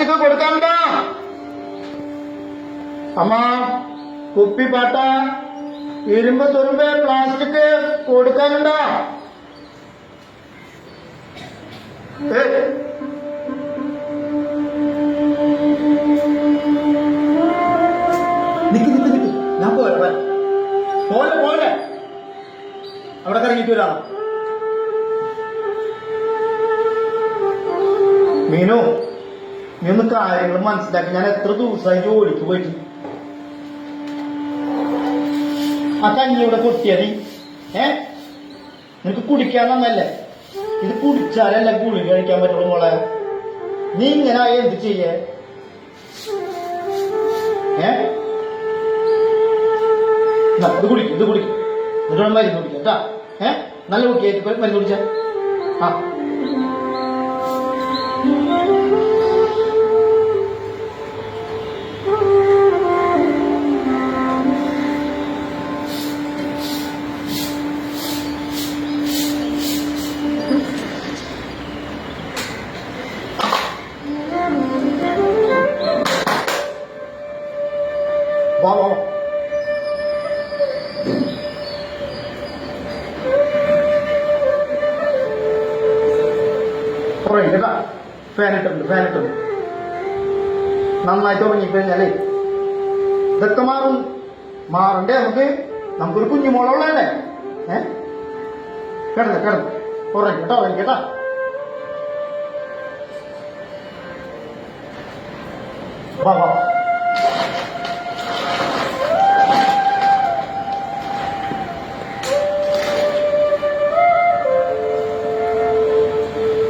Plastic കൊടുക്കണ്ട അമ്മ കുപ്പി പാട്ട ഇരുമ്പ് തുരുമ്പ് പ്ലാസ്റ്റിക് കൊടുക്കണ്ട നിക്ക് നിക്ക് നിക്ക്. ഞാൻ പോരെ. പോലെ പോലെ അവിടെ കറങ്ങിട്ട് വരാം. മീനു നീ കാര്യങ്ങൾ മനസ്സിലാക്കി. ഞാൻ എത്ര ദിവസമായി ജോലിക്ക് പോയിട്ട്? ആ കഞ്ഞിയുടെ കൊട്ടിയത് ഏ? നിനക്ക് കുടിക്കാൻ നന്നല്ലേ ഇത് കുടിച്ചാലല്ല ഗുളി കഴിക്കാൻ പറ്റുള്ളൂ മോളെ. നീ ഇങ്ങനെ എന്ത് ചെയ്യേ? ഏ? ഇത് കുടിക്കും ഇത് കുടിക്കും. എന്നിട്ട് മരുന്ന് കുടിക്കാം കേട്ടാ ഏ? നല്ല കുട്ടിയായിട്ട് പോയി മരുന്ന് കുടിച്ചാ. ആ. നന്നായിട്ട് ഉറങ്ങിക്കഴിഞ്ഞാലേ ഇതൊക്കെ മാറും മാറണ്ടേ നമുക്ക്? നമുക്കൊരു കുഞ്ഞുമോളുള്ളതല്ലേ ഏ? കിടന്ന് കിടന്ന്. കുറേ കേട്ടോ ഉറങ്ങി കേട്ടാ. വാ വാ.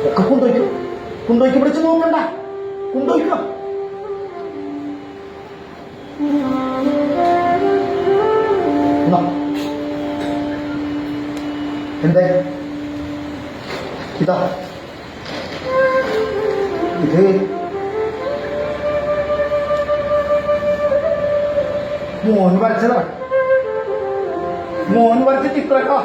ഒക്കെ കൊണ്ടുപോയിക്കോ. കൊണ്ടുപോയിക്ക് പിടിച്ച് നോക്കണ്ട. കൊണ്ടുപോയിക്കോ. എന്തേ? ഇതാ. ഇത് മോൻ വരച്ചതാ. മോൻ വരച്ച ചിത്രക്കാ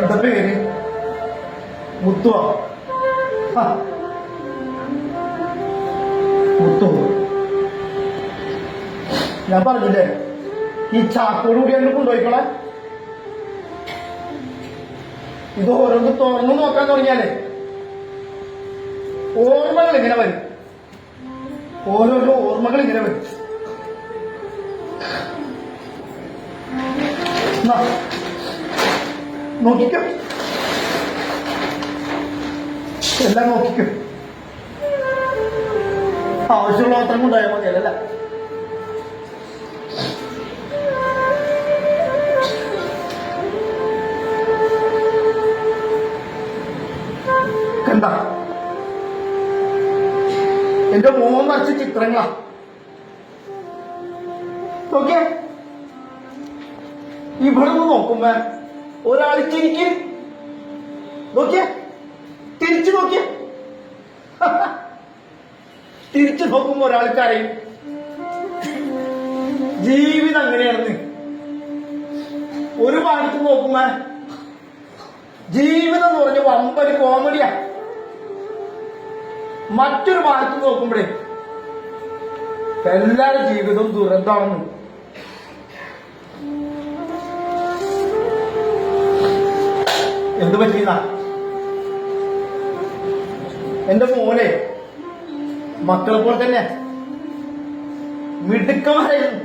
എന്താ പേര്? മുത്തുവ. ഞാൻ പറഞ്ഞില്ലേ? ഈ ചാക്കോട് കൂടി അങ്ങ് കൊണ്ടുപോയിക്കോളെ. ഇത് ഓരോന്ന് തുറന്നു നോക്കാൻ തുടങ്ങിയാലേ. ഓർമ്മകൾ ഇങ്ങനെ വരും. ഓരോരോ ഓർമ്മകൾ ഇങ്ങനെ വരും. നോക്കിക്കോ. എല്ലാം നോക്കിക്കോ. ആവശ്യമുള്ള മാത്രം കൊണ്ടുപോയാൽ മതിയല്ല? കണ്ട. എന്റെ മോൻ വരച്ച ചിത്രങ്ങളാ. നോക്കിയേ. ഇവിടെ നിന്ന് നോക്കുമ്പോ ഒരാൾ ചിരിക്ക് നോക്കിയേ. തിരിച്ചു നോക്കിയേ. തിരിച്ചു നോക്കുമ്പോ ഒരാൾ ജീവിതം അങ്ങനെയാണെന്ന്. ഒരു ഭാഗത്ത് നോക്കുമ്പോ ജീവിതം എന്ന് പറഞ്ഞ വമ്പൊരു കോമഡിയാ മറ്റൊരു ഭാഗത്ത് നോക്കുമ്പോഴേ എല്ലാവരുടെ ജീവിതവും ദുരന്തമാണ് എന്ത് പറ്റിയ എന്റെ മോനെ മക്കളെ പോലെ തന്നെ. മിടുക്കമായിരുന്നു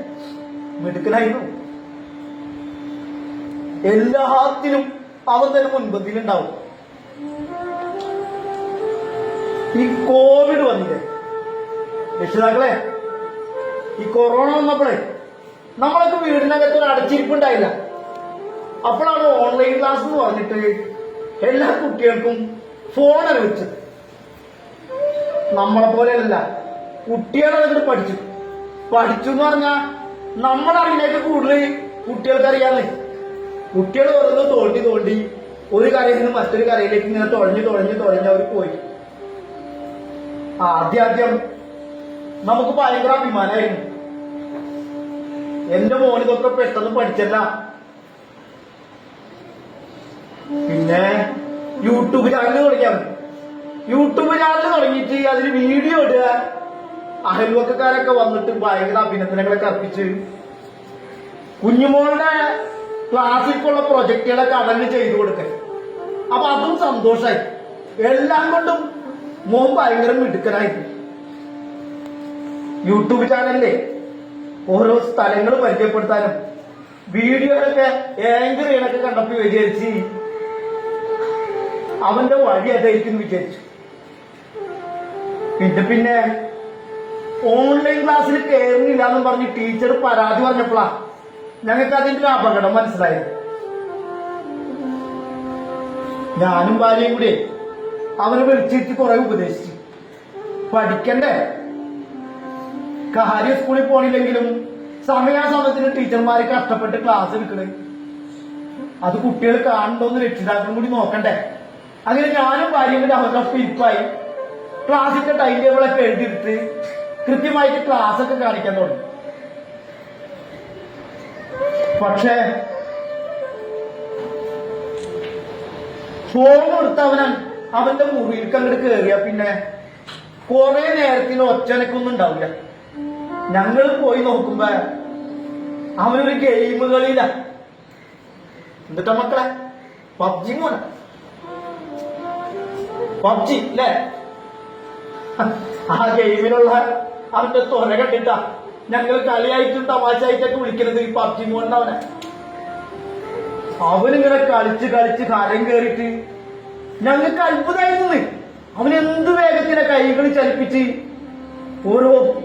മിടുക്കനായിരുന്നു. എല്ലാത്തിനും അവൻ തന്നെ മുൻപന്തിയിലുണ്ടാവും. ഈ കോവിഡ് വന്നില്ലേ? രക്ഷിതാക്കളെ ഈ കൊറോണ വന്നപ്പോഴേ നമ്മളൊക്കെ വീടിനകത്ത് ഒരു അടച്ചിരിപ്പുണ്ടായില്ല. അപ്പോഴാണ് ഓൺലൈൻ ക്ലാസ് എന്ന് പറഞ്ഞിട്ട് എല്ലാ കുട്ടികൾക്കും ഫോൺ അനുവദിച്ചത് നമ്മളെ പോലെയല്ല കുട്ടികളെ അതിട്ട് പഠിച്ചു. പഠിച്ചു എന്ന് പറഞ്ഞാൽ നമ്മളറിയിലേക്ക് കൂടുതൽ കുട്ടികൾക്ക് അറിയാന്ന്. കുട്ടികൾ വെറുതെ തോണ്ടി തോണ്ടി ഒരു കരയിൽ നിന്ന് മറ്റൊരു കരയിലേക്ക് ഇങ്ങനെ തുഴഞ്ഞു തുഴഞ്ഞു തുഴഞ്ഞ് അവർ പോയി. ആദ്യം ആദ്യം നമുക്ക് ഭയങ്കര അഭിമാനമായിരുന്നു എന്റെ മോൻ ഇതൊക്കെ പെട്ടെന്ന് പഠിച്ചല്ല. പിന്നെ യൂട്യൂബ് ചാനൽ തുടങ്ങിയാണ് യൂട്യൂബ് ചാനൽ തുടങ്ങിയിട്ട് അതിൽ വീഡിയോ ഇടുക. അയൽവക്കക്കാരൊക്കെ വന്നിട്ട് ഭയങ്കര അഭിനന്ദനങ്ങളൊക്കെ അർപ്പിച്ച്. കുഞ്ഞുമോളുടെ ക്ലാസ്സിലേക്കുള്ള പ്രൊജക്ടുകളൊക്കെ അടങ്ങ് ചെയ്തു കൊടുക്കുക അപ്പൊ അതും സന്തോഷായി. എല്ലാം കൊണ്ടും മോൻ ഭയങ്കര മിടുക്കനായി യൂട്യൂബ് ചാനലിലെ ഓരോ സ്ഥലങ്ങൾ പരിചയപ്പെടുത്താനും വീഡിയോകളൊക്കെ ഏങ്കർ ചെയ്യണൊക്കെ കണ്ടപ്പോ വിചാരിച്ച് അവന്റെ വഴി അതായിരിക്കും വിചാരിച്ചു. പിന്നെ പിന്നെ ഓൺലൈൻ ക്ലാസ്സിൽ കയറുന്നില്ല എന്ന് പറഞ്ഞ് ടീച്ചർ പരാതി പറഞ്ഞപ്പോഴാ ഞങ്ങൾക്ക് അതിന്റെ ഒരു അപകടം മനസ്സിലായത്. ഞാനും ഭാര്യയും കൂടി അവനെ വിളിച്ചിരുത്തി കുറെ ഉപദേശിച്ചു. പഠിക്കണ്ടേ? കാര്യം സ്കൂളിൽ പോണില്ലെങ്കിലും സമയാസമയത്തിന് ടീച്ചർമാര് കഷ്ടപ്പെട്ട് ക്ലാസ് എടുക്കണേ. അത് കുട്ടികൾ കാണണ്ടോന്ന് രക്ഷിതാക്കളും കൂടി നോക്കണ്ടേ? അങ്ങനെ ഞാനും ഭാര്യയും കൂടി അവർക്ക് ഇരിപ്പായി ക്ലാസ്സിന്റെ ടൈം ടേബിൾ ഒക്കെ എഴുതിയിട്ട് കൃത്യമായിട്ട് ക്ലാസ് ഒക്കെ കാണിക്കാൻ തുടങ്ങി. പക്ഷേ ഫോൺ കൊടുത്ത അവൻ അവന്റെ മുറിയിലേക്ക് അങ്ങോട്ട് കയറിയ പിന്നെ കുറെ നേരത്തിന് ഒറ്റനക്കൊന്നും ഉണ്ടാവില്ല. ഞങ്ങൾ പോയി നോക്കുമ്പോ അവനൊരു ഗെയിം കളിയില്ല. എന്നിട്ടാ മക്കളെ പബ്ജി മോനെ. പബ്ജി അല്ലേ ആ ഗെയിമിനുള്ള അവന്റെ തൊര കണ്ടിട്ടാ ഞങ്ങൾ കളിയായിട്ടും തമാശയായിട്ടൊക്കെ വിളിക്കുന്നത് ഈ പബ്ജി മോനെ അവനെ അവനിങ്ങനെ കളിച്ച് കളിച്ച് കരം കയറിയിട്ട് ഞങ്ങൾക്ക് അത്ഭുതമായിരുന്നു അവൻ എന്ത് വേഗത്തിലെ കൈകൾ ചലിപ്പിച്ച് ഓരോ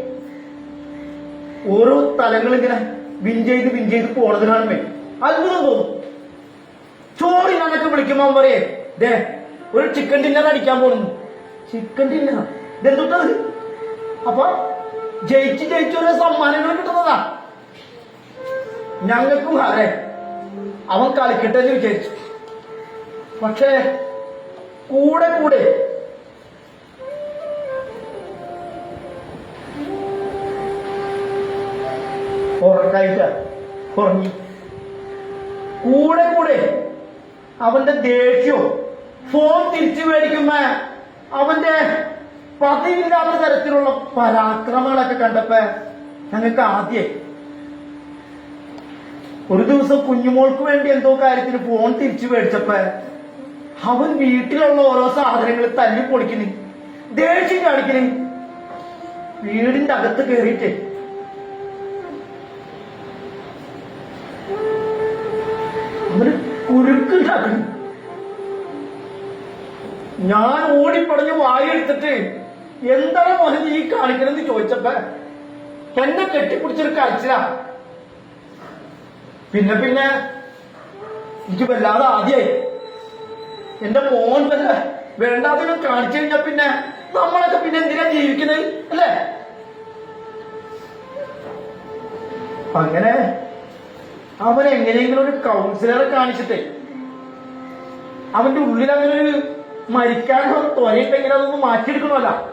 ഓരോ തലങ്ങൾ ഇങ്ങനെ വിൻ ചെയ്ത് വിൻ പോണതിനാണ് അത്ഭുതം തോന്നും. ചോറിനൊക്കെ വിളിക്കുമ്പോ അവൻ പറയേ ദേ ഒരു ചിക്കൻ ഡിന്നർ അടിക്കാൻ പോകുന്നു ചിക്കൻ ഡിന്നർ ഇതെന്തുട്ടത് അപ്പൊ ജയിച്ച് ജയിച്ച് ഓരോ സമ്മാനങ്ങൾ കിട്ടുന്നതാ. ഞങ്ങൾക്കും അതെ. അവൻ കളിക്കട്ടെ എന്ന് വിചാരിച്ചു. പക്ഷേ കൂടെ കൂടെ. കുറഞ്ഞു കൂടെ കൂടെ അവന്റെ ദേഷ്യവും ഫോൺ തിരിച്ചു മേടിക്കുന്ന അവന്റെ പതിവില്ലാത്ത തരത്തിലുള്ള പരാക്രമങ്ങളൊക്കെ കണ്ടപ്പോ ഞങ്ങൾക്ക് ആദ്യം ഒരു ദിവസം കുഞ്ഞുമോൾക്ക് വേണ്ടി എന്തോ കാര്യത്തിന് ഫോൺ തിരിച്ചു മേടിച്ചപ്പോ അവൻ വീട്ടിലുള്ള ഓരോ സാധനങ്ങൾ തല്ലി പൊളിക്കുന്നു. ദേഷ്യം കാണിക്കുന്നു. വീടിന്റെ അകത്ത് കയറിയിട്ട് അവർ കുരുക്കുണ്ടാക്കുന്നു ഞാൻ ഓടിപ്പടഞ്ഞ് വായെടുത്തിട്ട് എന്താണ് മോഹൻ ഈ കാണിക്കണമെന്ന് ചോദിച്ചപ്പോ എന്നെ കെട്ടിപ്പിടിച്ചൊരു കരച്ചിലാ. പിന്നെ പിന്നെ എനിക്ക് വല്ലാതെ ആദ്യായി. എന്റെ മോൻ തന്നെ വേണ്ടാത്തതിനും കാണിച്ചു കഴിഞ്ഞാ പിന്നെ നമ്മളൊക്കെ പിന്നെ എന്തിനാ ജീവിക്കുന്നത് അല്ലേ? അങ്ങനെ അവൻ എങ്ങനെയെങ്കിലും ഒരു കൗൺസിലറെ കാണിച്ചിട്ടേ. അവന്റെ ഉള്ളിൽ അങ്ങനെ ഒരു മരിക്കാനുള്ള ത്വരയുണ്ടെങ്കിൽ അതൊന്നും മാറ്റിയെടുക്കണമല്ല.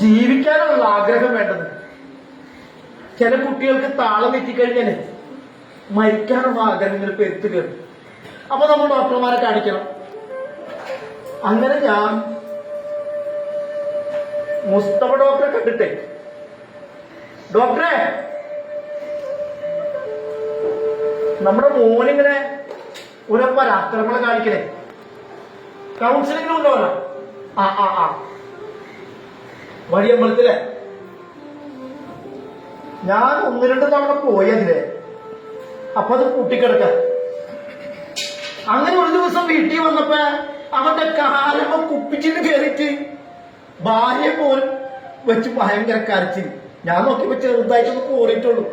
ജീവിക്കാനുള്ള ആഗ്രഹം വേണ്ടത്. ചില കുട്ടികൾക്ക് താളം എത്തിക്കഴിഞ്ഞാൽ മരിക്കാനുള്ള ആഗ്രഹങ്ങൾ പെരുത്തു കയറും. അപ്പൊ നമ്മൾ ഡോക്ടർമാരെ കാണിക്കണം. അങ്ങനെ ഞാൻ മുസ്തഫ ഡോക്ടറെ കണ്ടിട്ടേ. ഡോക്ടറെ നമ്മുടെ മോനിങ്ങനെ ഒരു പരാക്രമണം കാണിക്കണേ. കൗൺസിലിംഗ് ഉണ്ടോ ആ ആ ആ. വഴിയമ്പലത്തിലെ. ഞാൻ ഒന്ന് രണ്ട് തവണ പോയി അതിലെ അപ്പൊ അത് പൂട്ടിക്കിടക്ക. അങ്ങനെ ഒരു ദിവസം വീട്ടിൽ വന്നപ്പോ അവന്റെ കാലമ കുപ്പിച്ചിട്ട് കയറിയിട്ട് ഭാര്യ പോലും വെച്ച് ഭയങ്കര കരച്ചിൽ. ഞാൻ നോക്കിയപ്പോ ചെറുതായിട്ടൊന്ന് പോറിയിട്ടുള്ളൂ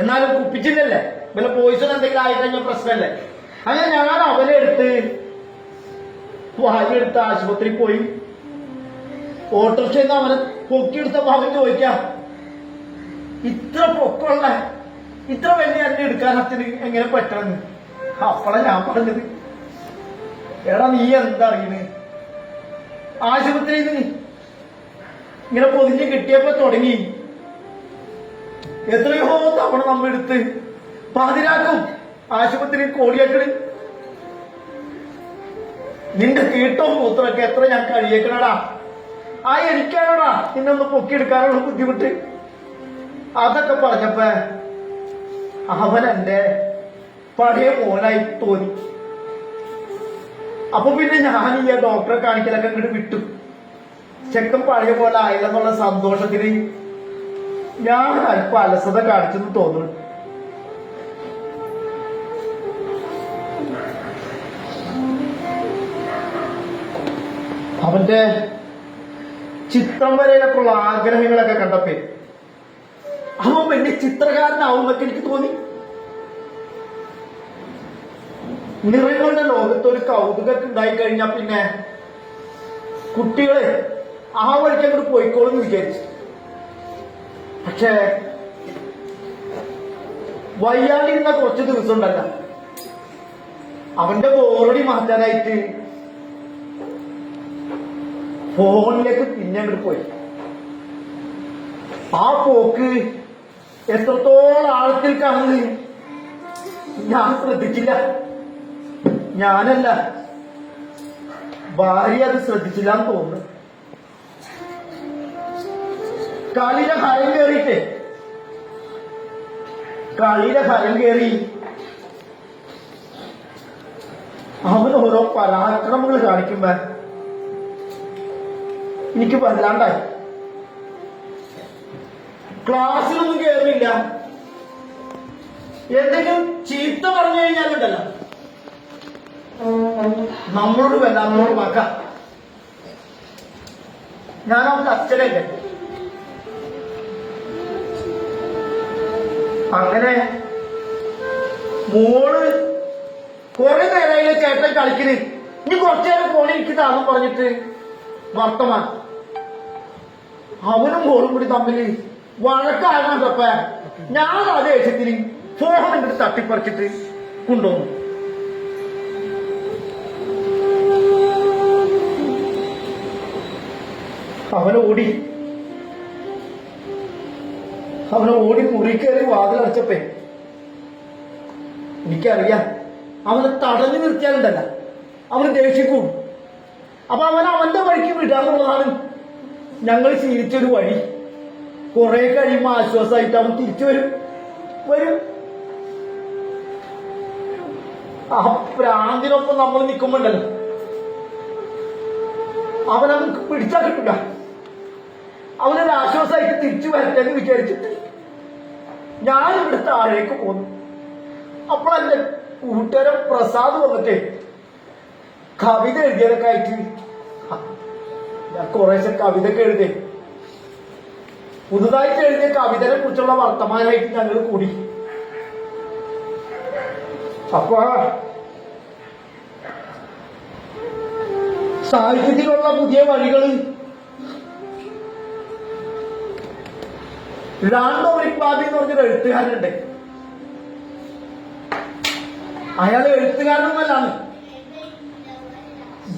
എന്നാലും കുപ്പിച്ചില്ലല്ലേ? പിന്നെ പോയിസൺ എന്തെങ്കിലും ആയി കഴിഞ്ഞാൽ പ്രശ്നമല്ലേ അങ്ങനെ ഞാൻ അവനെ എടുത്ത് ഭാര്യ എടുത്ത് ആശുപത്രിയിൽ പോയി. ഓട്ടോറിക്ഷയിൽ അവനെ പൊക്കിയെടുത്തപ്പോ അവൻ ചോദിക്കാം. ഇത്ര പൊക്കമുള്ള ഇത്ര വലിയ എന്നെ എടുക്കാൻ അച്ഛന് എങ്ങനെ പറ്റണമെന്ന് അപ്പോഴാ ഞാൻ പറഞ്ഞത്. എടാ നീ എന്താ അറിയണ്? ആശുപത്രിയിൽ ഇങ്ങനെ പൊതിഞ്ഞ് കിട്ടിയപ്പോ തുടങ്ങി. എത്രയോ തവണ നമ്മ എടുത്ത് പാതിരാക്കും ആശുപത്രിയിൽ കോടിയാക്കൾ നിന്റെ കീട്ടോ മൂത്രമൊക്കെ എത്ര ഞാൻ കഴിയേക്കണടാ? ആ എനിക്കാണോടാ നിന്നൊന്ന് പൊക്കിയെടുക്കാനുള്ള ബുദ്ധിമുട്ട്? അതൊക്കെ പറഞ്ഞപ്പോ അവൻ എന്റെ പഴയ പോലായി തോന്നി. അപ്പൊ പിന്നെ ഞാൻ ഈ ഡോക്ടറെ കാണിക്കലൊക്കെ ഇങ്ങോട്ട് വിട്ടു. ചെക്കൻ പഴയ പോലെ ആയില്ലെന്നുള്ള സന്തോഷത്തിന് ഞാൻ അല്പം അലസത കാണിച്ചെന്ന് തോന്നുന്നു. അവന്റെ ചിത്രം വരയിലൊക്കെയുള്ള ആഗ്രഹങ്ങളൊക്കെ കണ്ടപ്പേ അവൻ വലിയ ചിത്രകാരനാവുന്നൊക്കെ എനിക്ക് തോന്നി. നിറങ്ങളുടെ ലോകത്ത് ഒരു കൗതുകമൊക്കെ ഉണ്ടായി കഴിഞ്ഞാൽ പിന്നെ കുട്ടികളെ ആ വഴിക്ക് അങ്ങോട്ട് പോയിക്കോളും എന്ന് വിചാരിച്ചു. പക്ഷേ വയ്യാണ്ടിരുന്ന കുറച്ച് ദിവസം ഉണ്ടല്ല. അവന്റെ ബോറടി മാറ്റാനായിട്ട് ഫോണിലേക്ക് പിന്നെ അങ്ങോട്ട് പോയി. ആ പോക്ക് എത്രത്തോളം ആഴത്തിൽ കാണുന്നത് ഞാൻ ശ്രദ്ധിച്ചില്ല. ഞാനല്ല. ഭാര്യ അത് ശ്രദ്ധിച്ചില്ല എന്ന് തോന്നുന്നു. കളിയുടെ ഹരം കയറിയിട്ട് കളിയുടെ ഹരം കയറി അവൻ ഓരോ പരാക്രമങ്ങൾ കാണിക്കുമ്പോ എനിക്ക് വല്ലാണ്ടായി ക്ലാസ്സിലൊന്നും കയറില്ല എന്തെങ്കിലും ചീത്ത പറഞ്ഞു കഴിഞ്ഞാലുണ്ടല്ലോ. നമ്മളോട് വല്ലാത്തോട് വാക്ക ഞാൻ അച്ഛനല്ലേ? അങ്ങനെ മോൾ കുറെ നേരമായില്ല ചേട്ടൻ കളിക്കണ്. ഇനി കുറച്ചു നേരം ഫോണിൽ എനിക്ക് താന്നും പറഞ്ഞിട്ട് വർത്തമാൻ അവനും മോളും കൂടി തമ്മിൽ വഴക്കാകണ്ടപ്പ ഞാൻ അതേ ഏച്ചത്തിന് ഫോൺ തട്ടിപ്പറിച്ചിട്ട് കൊണ്ടുവന്നു. അവൻ ഓടി അവൻ ഓടി മുറി കയറി വാതിലടച്ചപ്പേ. എനിക്കറിയാം അവനെ തടഞ്ഞു നിർത്തിയാലുണ്ടല്ല. അവന് ദേഷ്യക്കും. അപ്പൊ അവൻ അവന്റെ വഴിക്ക് വിടാന്നുള്ളതാണ് ഞങ്ങൾ ശീലിച്ചൊരു വഴി. കുറെ കഴിയുമ്പോ ആശ്വാസമായിട്ട് അവൻ തിരിച്ചു വരും. വരും. ആ പ്രാന്തിനൊപ്പം നമ്മൾ നിൽക്കുമ്പോണ്ടല്ലോ. അവനവൻ പിടിച്ചാൽ കിട്ടില്ല അവനൊരു ആശ്വാസമായിട്ട് തിരിച്ചു വരട്ടെ എന്ന് വിചാരിച്ചിട്ട് ഞാൻ ഇവിടെ താഴേക്ക് പോന്നു. അപ്പോഴെന്റെ കൂട്ടുകാരൻ പ്രസാദ് വന്നിട്ട് കവിത എഴുതിയതൊക്കെ ആയിട്ട് ഞാൻ കുറേശ്ശെ കവിത ഒക്കെ എഴുതി. പുതുതായിട്ട് എഴുതിയ കവിതനെ കുറിച്ചുള്ള വർത്തമാനമായിട്ട് ഞങ്ങൾ കൂടി. അപ്പൊ സാഹിത്യത്തിലുള്ള പുതിയ വഴികൾ റാണ്ടോ റിപ്പാബി എന്ന് പറഞ്ഞൊരു എഴുത്തുകാരനുണ്ട്. അയാൾ എഴുത്തുകാരനൊന്നല്ലാണ്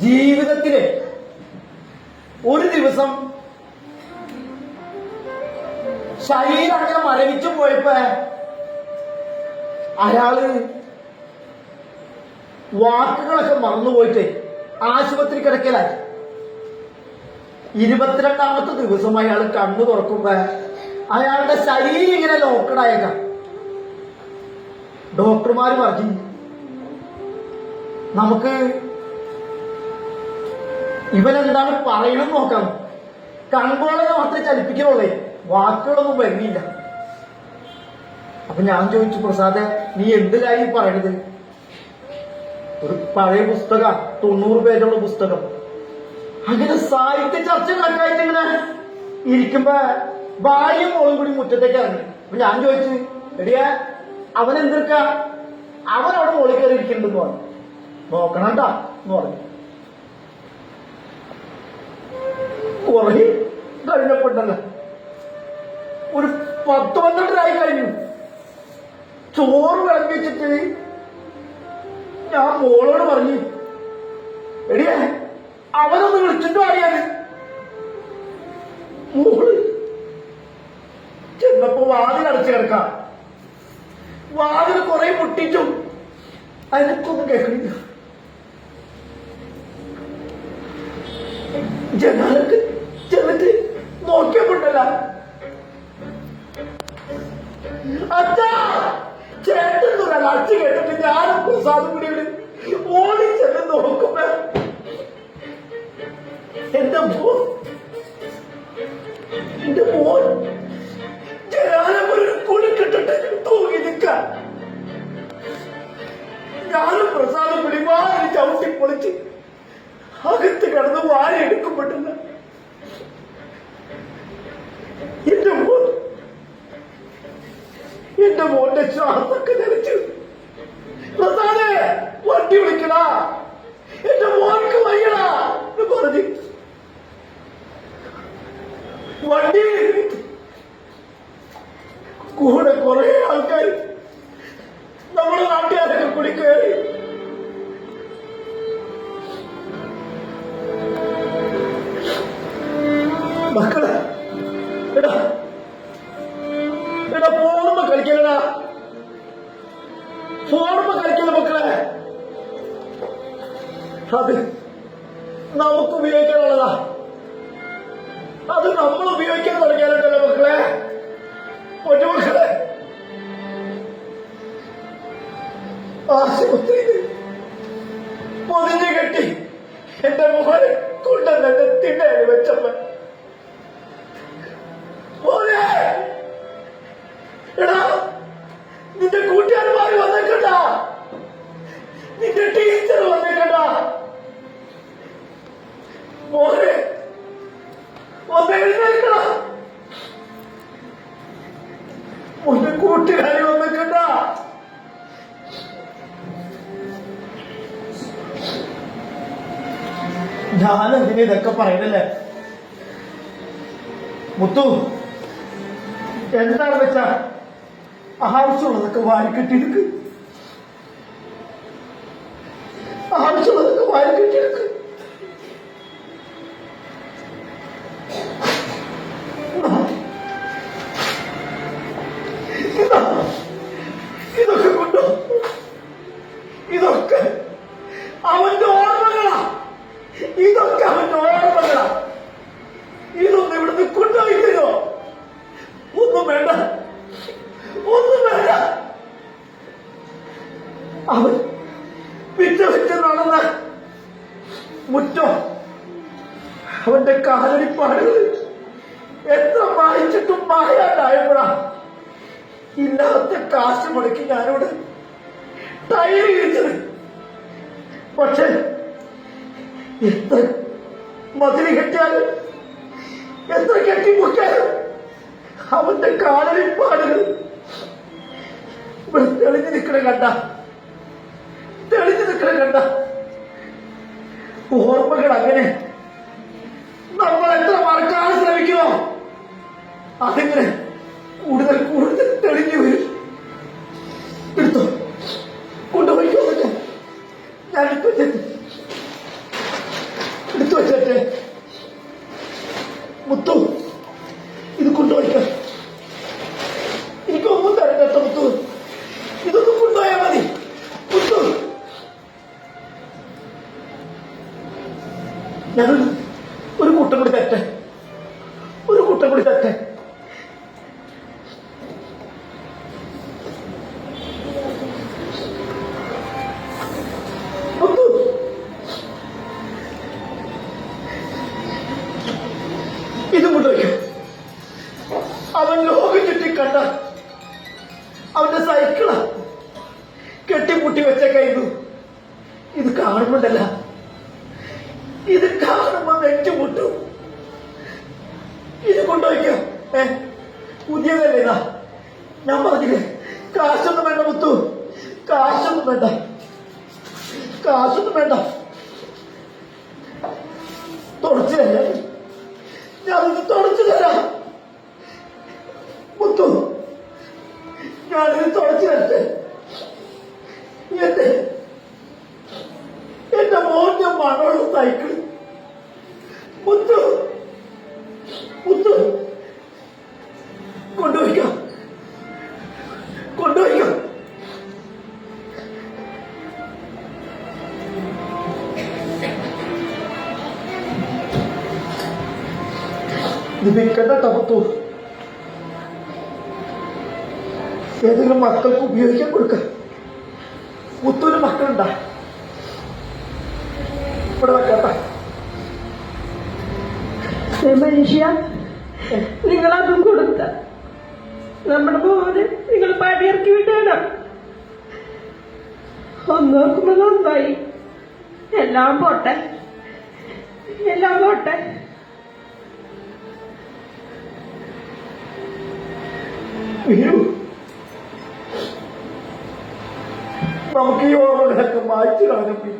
ജീവിതത്തിൽ ഒരു ദിവസം ശരീരം അങ്ങനെ മരവിച്ചു പോയപ്പോ അയാൾ വാക്കുകളൊക്കെ മറന്നുപോയിട്ട് ആശുപത്രി കിടക്കലായി. ഇരുപത്തിരണ്ടാമത്തെ ദിവസം അയാൾ കണ്ണു തുറക്കുമ്പോ അയാളുടെ ശരീരം ഇങ്ങനെ ലോക്കഡായേക്കാം ഡോക്ടർമാർ പറഞ്ഞു നമുക്ക് ഇവനെന്താണ് പറയണം നോക്കാം. കൺപോളെ മാത്രമേ ചലിപ്പിക്കുന്നുള്ളേ. വാക്കുകളൊന്നും വരുന്നില്ല. അപ്പൊ ഞാൻ ചോദിച്ചു പ്രസാദ് നീ എന്ത് കാര്യം പറയണത്? ഒരു പഴയ പുസ്തക തൊണ്ണൂറ് പേജുള്ള പുസ്തകം. അങ്ങനെ സാഹിത്യ ചർച്ച ആയിട്ട് ഇങ്ങനെ ഇരിക്കുമ്പോ ഭാര്യയും മോളും കൂടി മുറ്റത്തേക്ക് ഇറങ്ങി. അപ്പൊ ഞാൻ ചോദിച്ചു എടിയാ അവൻ എന്തിർക്ക അവൻ അവിടെ മോളിൽ കയറി പറഞ്ഞു. കേട്ടാ എന്ന് പറഞ്ഞു. കുറഞ്ഞു കഴിഞ്ഞപ്പോണ്ടല്ലോ. ഒരു പത്ത് പന്ത്രണ്ടരായി കഴിഞ്ഞു. ചോറ് വിളമ്പിച്ചിട്ട് ഞാൻ മോളോട് പറഞ്ഞു എടിയേ അവനൊന്ന് വിളിച്ചിട്ട് അറിയാന് മോൾ വാതിൽ അടച്ചു കിടക്കാം. വാതിൽ കുറെ പൊട്ടിച്ചും അതിനൊക്കൊന്നും കേൾക്കുന്നില്ല. ജനാലക്ക് ചെന്നിട്ട് നോക്കിയപ്പോണ്ടല്ല അച്ഛാ ചേട്ടൻ അച്ഛ കേട്ടിട്ട് ഞാനും പ്രസാദും കൂടി ഓടി ചെന്ന് നോക്കുമ്പോ എന്റെ മോൻ എന്റെ മോൻ ഞാനും പ്രസാദം കൂടി വാരി ചവിട്ടി പൊളിച്ച് അകത്ത് കിടന്ന് വാരി എടുക്കപ്പെട്ടില്ല എന്റെ മോൻ എന്റെ മോന്റെ ശ്വാസമൊക്കെ നിലച്ചു പ്രസാദേ വണ്ടി വിളിക്കടാ ആശുപത്രിയിൽ പൊതിഞ്ഞു കെട്ടി എന്റെ മോനെ കൊണ്ടുവന്നെ തിന്നു വെച്ചപ്പോ. നിന്റെ കൂട്ടുകാരന്മാർ വന്നിട്ടുണ്ട നിന്റെ ടീച്ചർ വന്നിട്ടുണ്ട മോനെ ഒന്ന് എഴുന്നേക്കട മോന്റെ കൂട്ടുകാരി വന്നേക്കണ്ട ഞാനെന്തിനാ ഇതൊക്കെ പറയണല്ലേ? മുത്തു എന്താണ് വെച്ചാ? ആവശ്യമുള്ളതൊക്കെ വാരിക്കെട്ടിയെടുക്ക്. എത്ര കെട്ടിമുട്ടിയാലും അവന്റെ കാലടിപ്പാടുകൾ ഇവിടെ തെളിഞ്ഞു നിൽക്കണ കണ്ട തെളിഞ്ഞു നിൽക്കണ കണ്ട. ഓർമ്മകൾ അങ്ങനെ നമ്മൾ എത്ര മറക്കാൻ ശ്രമിക്കുമോ അതിങ്ങനെ കൂടുതൽ കൂടുതൽ തെളിഞ്ഞു വരും. എടുത്തോ? മണമുള്ള സൈക്കിൾ. മുത്തു. മുത്തു. കൊണ്ടുപോയിക്കാം. കൊണ്ടുപോയിക്കാം. നിൽക്കേണ്ട ടപ്പത്തു ഏതെങ്കിലും മക്കൾക്ക് ഉപയോഗിക്കാൻ കൊടുക്കാം. നിങ്ങൾ അതും കൊടുത്ത. നമ്മുടെ മോന് നിങ്ങൾ പടിയിറക്കി വിടണം ഒന്നോർക്കുമ്പോ നന്നായി. എല്ലാം പോട്ടെ. എല്ലാം പോട്ടെ. നമുക്ക് ഈ ഓർമ്മകളൊക്കെ വീരു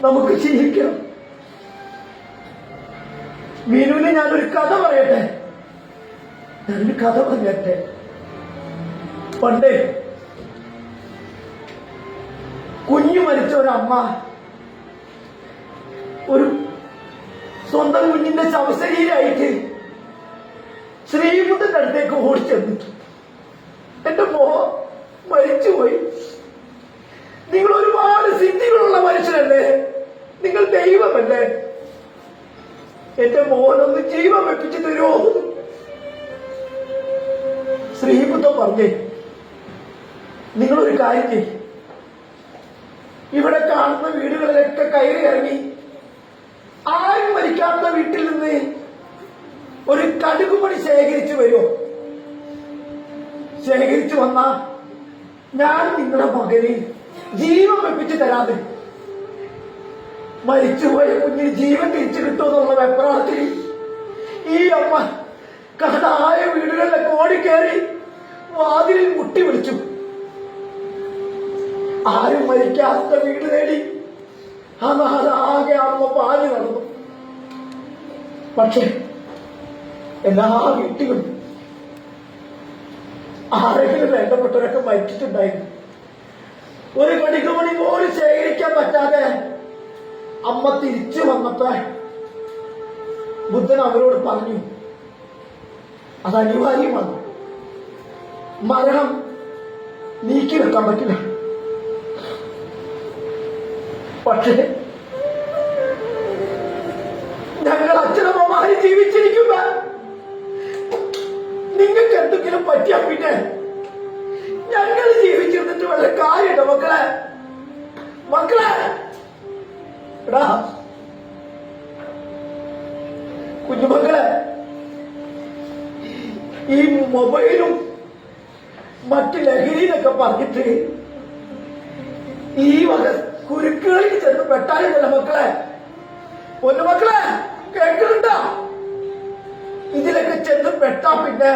നമുക്ക് ജീവിക്കണം മീനുവിന് ഞാനൊരു കഥ പറയട്ടെ? ഞാനൊരു കഥ പറയട്ടെ പണ്ടേ കുഞ്ഞു മരിച്ച ഒരമ്മ ഒരു സ്വന്തം കുഞ്ഞിന്റെ ശവശരീരായിട്ട് ശ്രീമുട്ടന്റെ അടുത്തേക്ക് ഓടിച്ചെന്നു. എന്റെ മോ മരിച്ചുപോയി. നിങ്ങൾ ഒരുപാട് സിദ്ധികളുള്ള മനുഷ്യരല്ലേ? നിങ്ങൾ ദൈവമല്ലേ? എന്റെ മോനൊന്ന് ജീവൻ വെപ്പിച്ചു തരുമോ ശ്രീമുത്തം പറഞ്ഞേ നിങ്ങളൊരു കാര്യം ചെയ്യും. ഇവിടെ കാണുന്ന വീടുകളിലൊക്കെ കയറി ഇറങ്ങി ആരും മരിക്കാത്ത വീട്ടിൽ നിന്ന് ഒരു കടുകുപണി ശേഖരിച്ചു വരുമോ ശേഖരിച്ചു വന്ന ഞാൻ നിങ്ങളുടെ മകന് ജീവൻ വെപ്പിച്ചു തരാതെ മരിച്ചുപോയ കുഞ്ഞിന് ജീവൻ തിരിച്ചു കിട്ടുമെന്നുള്ള വെപ്രാളത്തിൽ ഈ അമ്മ കടായ വീടുകളിലൊക്കെ ഓടിക്കേറി വാതിലിൽ മുട്ടി വിളിച്ചു. ആരും മരിക്കാത്ത വീട് നേടി ആ നാടാകെ അമ്മ പാഞ്ഞു നടന്നു. പക്ഷേ എല്ലാ വീട്ടിലും ആരെങ്കിലും വേണ്ടപ്പെട്ടവരൊക്കെ മരിച്ചിട്ടുണ്ടായിരുന്നു. ഒരു കണിക്കുമണി പോലും ശേഖരിക്കാൻ പറ്റാതെ അമ്മ തിരിച്ചു വന്നപ്പോ ബുദ്ധൻ അവരോട് പറഞ്ഞു അത് അനിവാര്യമാണ്. മരണം നീക്കി വെക്കാൻ പറ്റില്ല. പക്ഷേ ഞങ്ങൾ അച്ഛനമ്മമാര് ജീവിച്ചിരിക്കുക നിങ്ങൾക്ക് എന്തെങ്കിലും പറ്റിയാ പിന്നെ ഞങ്ങൾ ജീവിച്ചിരുന്നിട്ട് വല്ല കാര്യമുണ്ടോ മക്കളെ? മക്കളെ എടാ. കുഞ്ഞുമക്കളെ ഈ മൊബൈലും മറ്റ് ലഹരിയിലൊക്കെ പറഞ്ഞിട്ട് ഈ വക കുരുക്കുകളിൽ ചെന്ന് പെട്ടാലുണ്ടല്ലോ മക്കളെ. പൊന്നുമക്കളെ കേൾക്കുന്നുണ്ടോ? ഇതിലൊക്കെ ചെന്ന് പെട്ടാ പിന്നെ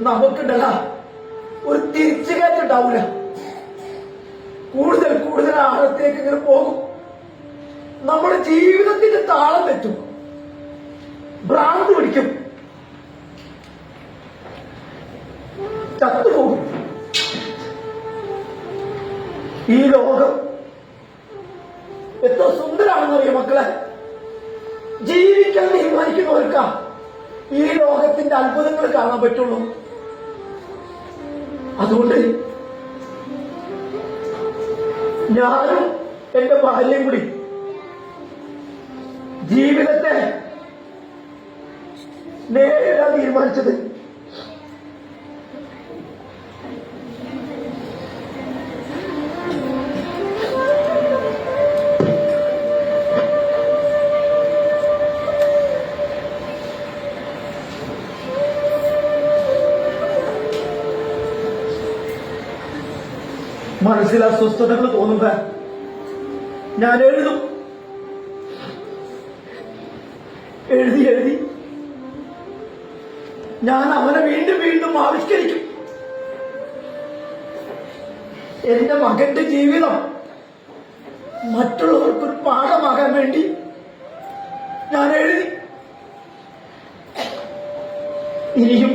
നമുക്കുണ്ടല്ല ഒരു തിരിച്ചുകയറ്റുണ്ടാവൂല കൂടുതൽ കൂടുതൽ ആഴത്തേക്ക് ഇങ്ങനെ പോകും. നമ്മുടെ ജീവിതത്തിന്റെ താളം തെറ്റും. ഭ്രാന്ത് പിടിക്കും. ചത്തുപോകും ഈ ലോകം എത്ര സുന്ദരാണെന്നറിയോ മക്കളെ? ജീവിക്കാൻ തീരുമാനിക്കുന്നവർക്കാ ഈ ലോകത്തിന്റെ അത്ഭുതങ്ങൾ കാണാൻ പറ്റുള്ളൂ. അതുകൊണ്ട് ഞാനും എന്റെ ഭാര്യയും കൂടി ജീവിതത്തെ നേരിടാൻ തീരുമാനിച്ചത് മനസ്സിൽ അസ്വസ്ഥതകൾ തോന്നുക ഞാൻ എഴുതും. എഴുതി എഴുതി. ഞാൻ അവനെ വീണ്ടും വീണ്ടും ആവിഷ്കരിക്കും. എന്റെ മകന്റെ ജീവിതം മറ്റുള്ളവർക്കൊരു പാഠമാകാൻ വേണ്ടി ഞാൻ എഴുതി. ഇനിയും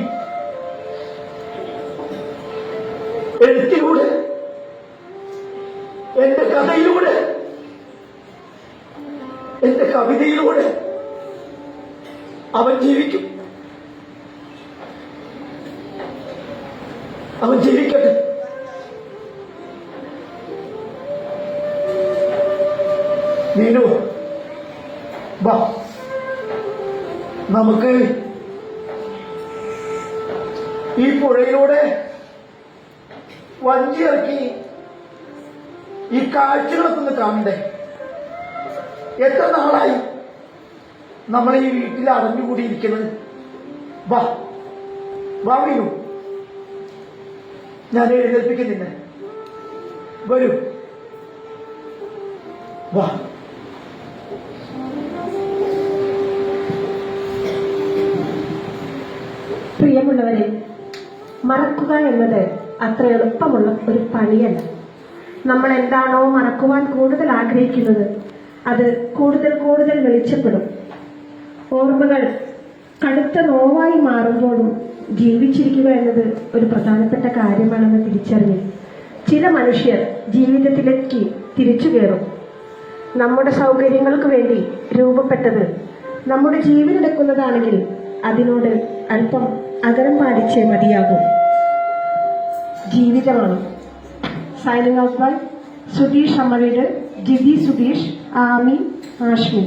എഴുത്തിലൂടെ എന്റെ കഥയിലൂടെ. എന്റെ കവിതയിലൂടെ അവൻ ജീവിക്കും. അവൻ ജീവിക്കട്ടെ. നീനു നമുക്ക് കാഴ്ചകളൊക്കെ ഒന്ന് കാണണ്ടേ? എത്ര നാളായി നമ്മൾ ഈ വീട്ടിൽ അടഞ്ഞുകൂടിയിരിക്കുന്നത് വാ വാ വീണു. ഞാൻ എഴുതേൽപ്പിക്കുന്നില്ല വരൂ. വാ. പ്രിയമുള്ളവരെ മറക്കുക എന്നത് അത്ര എളുപ്പമുള്ള ഒരു പണിയല്ല. നമ്മൾ എന്താണോ മറക്കുവാൻ കൂടുതൽ ആഗ്രഹിക്കുന്നത് അത് കൂടുതൽ കൂടുതൽ വെളിച്ചപ്പെടും. ഓർമ്മകൾ കടുത്ത നോവായി മാറുമ്പോഴും ജീവിച്ചിരിക്കുക എന്നത് ഒരു പ്രധാനപ്പെട്ട കാര്യമാണെന്ന് തിരിച്ചറിഞ്ഞു ചില മനുഷ്യർ ജീവിതത്തിലേക്ക് തിരിച്ചു കയറും. നമ്മുടെ സൗകര്യങ്ങൾക്ക് വേണ്ടി രൂപപ്പെട്ടത് നമ്മുടെ ജീവനെടുക്കുന്നതാണെങ്കിൽ അതിനോട് അല്പം അകരം പാലിച്ചേ മതിയാകും. ജീവിതമാണ്. সাইলেন আউট বাই সুধীর সামারিডে ডিবি সুধীর আমি হাসমি